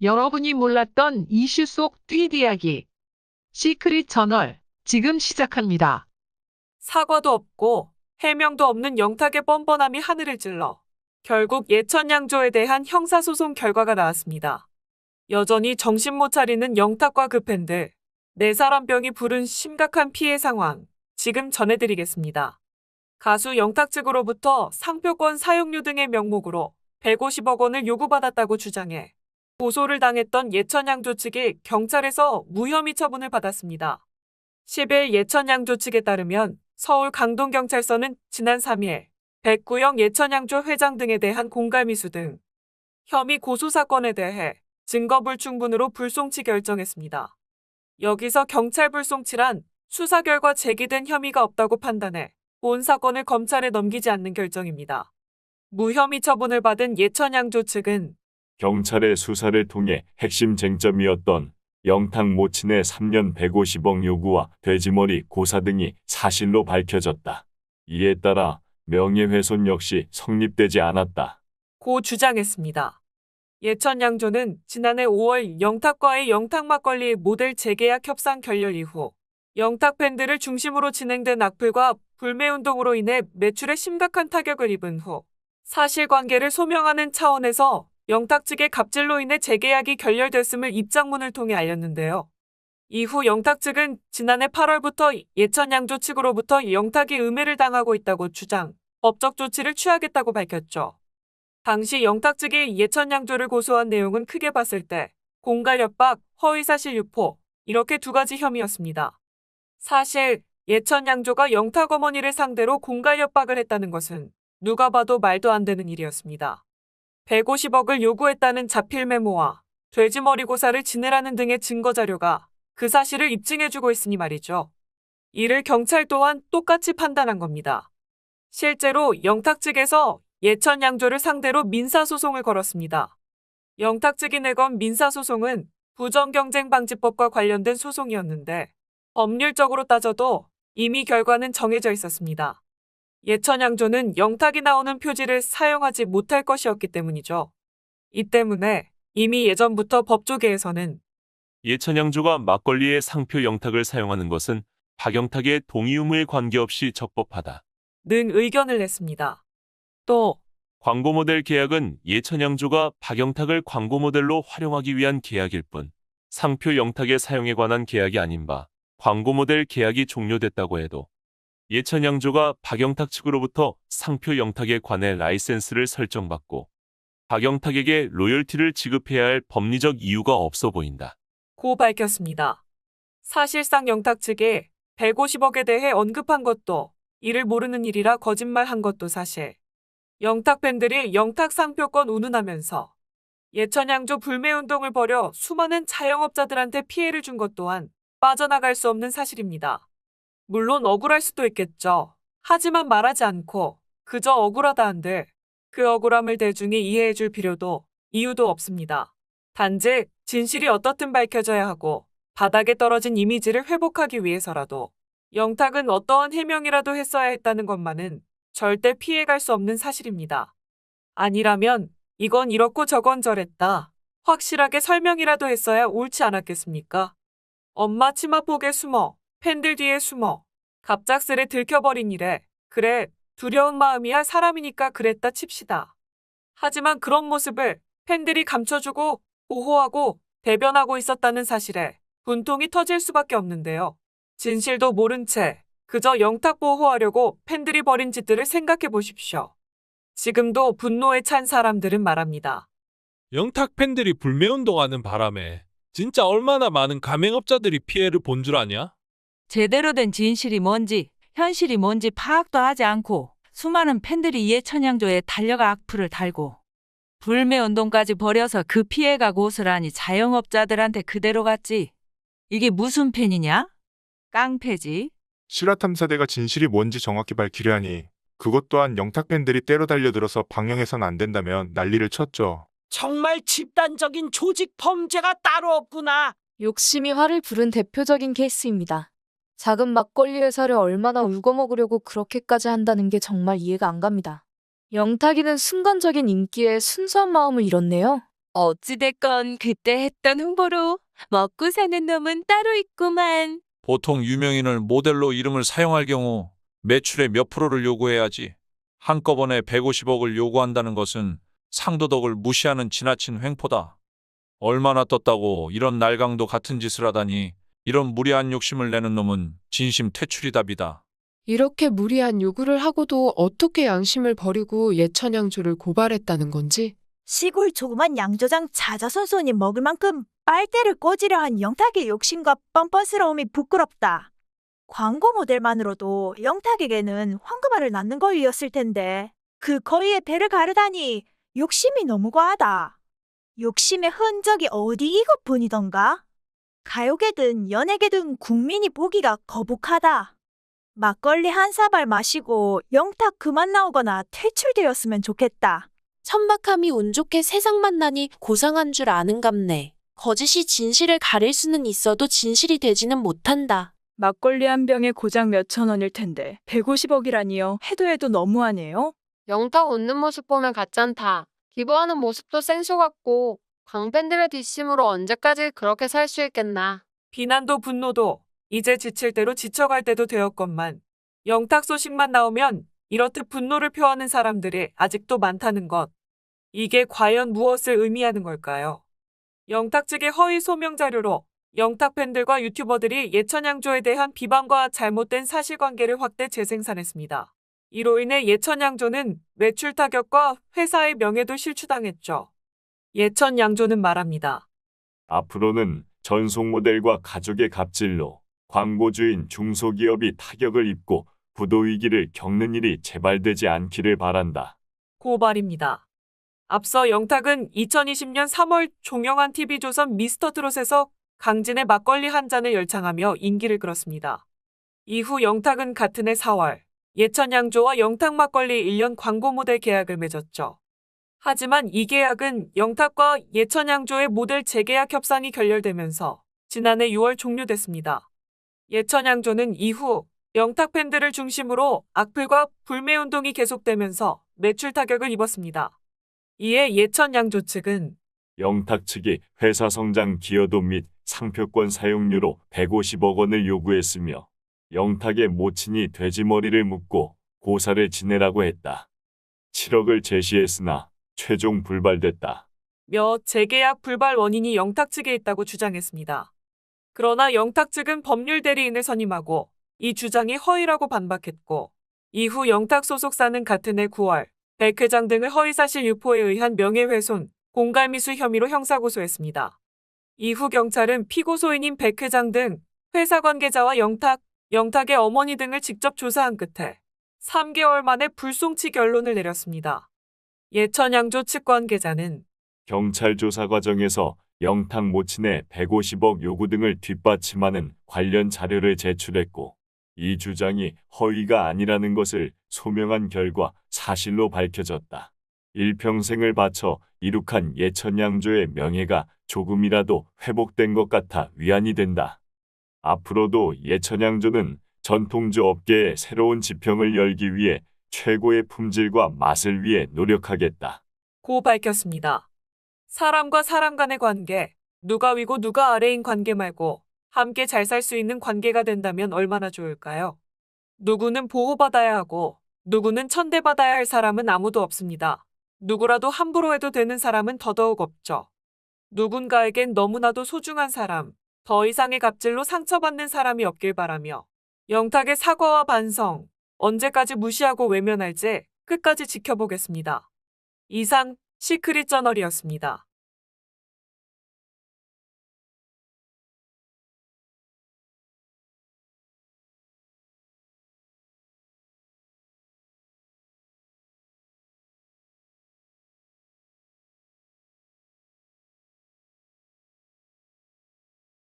여러분이 몰랐던 이슈 속 트윗 이야기. 시크릿 저널, 지금 시작합니다. 사과도 없고 해명도 없는 영탁의 뻔뻔함이 하늘을 찔러 결국 예천양조에 대한 형사소송 결과가 나왔습니다. 여전히 정신 못 차리는 영탁과 그 팬들, 네 사람 병이 부른 심각한 피해 상황, 지금 전해드리겠습니다. 가수 영탁 측으로부터 상표권 사용료 등의 명목으로 150억 원을 요구받았다고 주장해 고소를 당했던 예천양조 측이 경찰에서 무혐의 처분을 받았습니다. 10일 예천양조 측에 따르면 서울 강동경찰서는 지난 3일 백구영 예천양조 회장 등에 대한 공갈미수 등 혐의 고소 사건에 대해 증거 불 충분으로 불송치 결정했습니다. 여기서 경찰 불송치란 수사 결과 제기된 혐의가 없다고 판단해 본 사건을 검찰에 넘기지 않는 결정입니다. 무혐의 처분을 받은 예천양조 측은 경찰의 수사를 통해 핵심 쟁점이었던 영탁 모친의 3년 150억 요구와 돼지머리 고사 등이 사실로 밝혀졌다. 이에 따라 명예훼손 역시 성립되지 않았다. 고 주장했습니다. 예천 양조는 지난해 5월 영탁과의 영탁 막걸리 모델 재계약 협상 결렬 이후 영탁 팬들을 중심으로 진행된 악플과 불매운동으로 인해 매출에 심각한 타격을 입은 후 사실관계를 소명하는 차원에서 영탁 측의 갑질로 인해 재계약이 결렬됐음을 입장문을 통해 알렸는데요. 이후 영탁 측은 지난해 8월부터 예천 양조 측으로부터 영탁이 음해를 당하고 있다고 주장, 법적 조치를 취하겠다고 밝혔죠. 당시 영탁 측이 예천 양조를 고소한 내용은 크게 봤을 때 공갈 협박, 허위사실 유포 이렇게 두 가지 혐의였습니다. 사실 예천 양조가 영탁 어머니를 상대로 공갈 협박을 했다는 것은 누가 봐도 말도 안 되는 일이었습니다. 150억을 요구했다는 자필 메모와 돼지머리 고사를 지내라는 등의 증거 자료가 그 사실을 입증해주고 있으니 말이죠. 이를 경찰 또한 똑같이 판단한 겁니다. 실제로 영탁 측에서 예천 양조를 상대로 민사소송을 걸었습니다. 영탁 측이 내건 민사소송은 부정경쟁방지법과 관련된 소송이었는데 법률적으로 따져도 이미 결과는 정해져 있었습니다. 예천 양조는 영탁이 나오는 표지를 사용하지 못할 것이었기 때문이죠. 이 때문에 이미 예전부터 법조계에서는 예천양조가 막걸리의 상표 영탁을 사용하는 것은 박영탁의 동의 의무에 관계없이 적법하다. 는 의견을 냈습니다. 또 광고 모델 계약은 예천양조가 박영탁을 광고 모델로 활용하기 위한 계약일 뿐 상표 영탁의 사용에 관한 계약이 아닌 바 광고 모델 계약이 종료됐다고 해도 예천양조가 박영탁 측으로부터 상표 영탁에 관해 라이센스를 설정받고 박영탁에게 로열티를 지급해야 할 법리적 이유가 없어 보인다. 고 밝혔습니다. 사실상 영탁 측에 150억에 대해 언급한 것도 이를 모르는 일이라 거짓말한 것도 사실. 영탁 팬들이 영탁 상표권 운운하면서 예천양조 불매운동을 벌여 수많은 자영업자들한테 피해를 준 것 또한 빠져나갈 수 없는 사실입니다. 물론 억울할 수도 있겠죠. 하지만 말하지 않고 그저 억울하다 한들 그 억울함을 대중이 이해해 줄 필요도 이유도 없습니다. 단지 진실이 어떻든 밝혀져야 하고 바닥에 떨어진 이미지를 회복하기 위해서라도 영탁은 어떠한 해명이라도 했어야 했다는 것만은 절대 피해갈 수 없는 사실입니다. 아니라면 이건 이렇고 저건 저랬다. 확실하게 설명이라도 했어야 옳지 않았겠습니까? 엄마 치마폭에 숨어, 팬들 뒤에 숨어, 갑작스레 들켜버린 일에, 그래, 두려운 마음이야 사람이니까 그랬다 칩시다. 하지만 그런 모습을 팬들이 감춰주고 보호하고 대변하고 있었다는 사실에 분통이 터질 수밖에 없는데요. 진실도 모른 채 그저 영탁 보호하려고 팬들이 벌인 짓들을 생각해 보십시오. 지금도 분노에 찬 사람들은 말합니다. 영탁 팬들이 불매운동하는 바람에 진짜 얼마나 많은 가맹업자들이 피해를 본 줄 아냐? 제대로 된 진실이 뭔지, 현실이 뭔지 파악도 하지 않고 수많은 팬들이 예천양조에 달려가 악플을 달고 불매 운동까지 벌여서 그 피해가 고스란히 자영업자들한테 그대로 갔지. 이게 무슨 팬이냐? 깡패지. 실화탐사대가 진실이 뭔지 정확히 밝히려 하니 그것 또한 영탁 팬들이 때로 달려들어서 방영해선 안 된다면 난리를 쳤죠. 정말 집단적인 조직 범죄가 따로 없구나. 욕심이 화를 부른 대표적인 케이스입니다. 작은 막걸리 회사를 얼마나 울고 먹으려고 그렇게까지 한다는 게 정말 이해가 안 갑니다. 영탁이는 순간적인 인기에 순수한 마음을 잃었네요. 어찌됐건 그때 했던 홍보로 먹고 사는 놈은 따로 있구만. 보통 유명인을 모델로 이름을 사용할 경우 매출의 몇 프로를 요구해야지. 한꺼번에 150억을 요구한다는 것은 상도덕을 무시하는 지나친 횡포다. 얼마나 떴다고 이런 날강도 같은 짓을 하다니 이런 무리한 욕심을 내는 놈은 진심 퇴출이 답이다. 이렇게 무리한 요구를 하고도 어떻게 양심을 버리고 예천양조를 고발했다는 건지 시골 조그만 양조장 자자손손이 먹을 만큼 빨대를 꽂으려 한 영탁의 욕심과 뻔뻔스러움이 부끄럽다. 광고 모델만으로도 영탁에게는 황금알을 낳는 거위였을 텐데 그 거위에 배를 가르다니 욕심이 너무 과하다. 욕심의 흔적이 어디 이것뿐이던가? 가요계든 연예계든 국민이 보기가 거북하다. 막걸리 한 사발 마시고 영탁 그만 나오거나 퇴출되었으면 좋겠다. 천박함이 운 좋게 세상 만나니 고상한 줄 아는갑네. 거짓이 진실을 가릴 수는 있어도 진실이 되지는 못한다. 막걸리 한 병에 고작 몇천 원일 텐데 150억이라니요. 해도 해도 너무하네요. 영탁 웃는 모습 보면 가짠다. 기부하는 모습도 생쇼 같고 광팬들의 뒷심으로 언제까지 그렇게 살 수 있겠나. 비난도 분노도 이제 지칠 대로 지쳐갈 때도 되었건만 영탁 소식만 나오면 이렇듯 분노를 표하는 사람들이 아직도 많다는 것. 이게 과연 무엇을 의미하는 걸까요? 영탁 측의 허위 소명 자료로 영탁 팬들과 유튜버들이 예천양조에 대한 비방과 잘못된 사실관계를 확대 재생산했습니다. 이로 인해 예천양조는 매출 타격과 회사의 명예도 실추당했죠. 예천 양조는 말합니다. 앞으로는 전속 모델과 가족의 갑질로 광고주인 중소기업이 타격을 입고 부도 위기를 겪는 일이 재발되지 않기를 바란다. 고발입니다. 앞서 영탁은 2020년 3월 종영한 TV조선 미스터트롯에서 강진의 막걸리 한 잔을 열창하며 인기를 끌었습니다. 이후 영탁은 같은 해 4월 예천 양조와 영탁 막걸리 1년 광고 모델 계약을 맺었죠. 하지만 이 계약은 영탁과 예천양조의 모델 재계약 협상이 결렬되면서 지난해 6월 종료됐습니다. 예천양조는 이후 영탁 팬들을 중심으로 악플과 불매 운동이 계속되면서 매출 타격을 입었습니다. 이에 예천양조 측은 영탁 측이 회사 성장 기여도 및 상표권 사용료로 150억 원을 요구했으며 영탁의 모친이 돼지머리를 묶고 고사를 지내라고 했다. 7억을 제시했으나 최종 불발됐다. 며 재계약 불발 원인이 영탁 측에 있다고 주장했습니다. 그러나 영탁 측은 법률 대리인을 선임하고 이 주장이 허위라고 반박했고 이후 영탁 소속사는 같은 해 9월 백 회장 등을 허위사실 유포에 의한 명예훼손, 공갈미수 혐의로 형사고소했습니다. 이후 경찰은 피고소인인 백 회장 등 회사 관계자와 영탁, 영탁의 어머니 등을 직접 조사한 끝에 3개월 만에 불송치 결론을 내렸습니다. 예천양조 측 관계자는 경찰 조사 과정에서 영탁 모친의 150억 요구 등을 뒷받침하는 관련 자료를 제출했고 이 주장이 허위가 아니라는 것을 소명한 결과 사실로 밝혀졌다. 일평생을 바쳐 이룩한 예천양조의 명예가 조금이라도 회복된 것 같아 위안이 된다. 앞으로도 예천양조는 전통주 업계에 새로운 지평을 열기 위해 최고의 품질과 맛을 위해 노력하겠다. 고 밝혔습니다. 사람과 사람 간의 관계, 누가 위고 누가 아래인 관계 말고 함께 잘 살 수 있는 관계가 된다면 얼마나 좋을까요? 누구는 보호받아야 하고 누구는 천대받아야 할 사람은 아무도 없습니다. 누구라도 함부로 해도 되는 사람은 더더욱 없죠. 누군가에겐 너무나도 소중한 사람, 더 이상의 갑질로 상처받는 사람이 없길 바라며 영탁의 사과와 반성, 언제까지 무시하고 외면할지 끝까지 지켜보겠습니다. 이상 시크릿 저널이었습니다.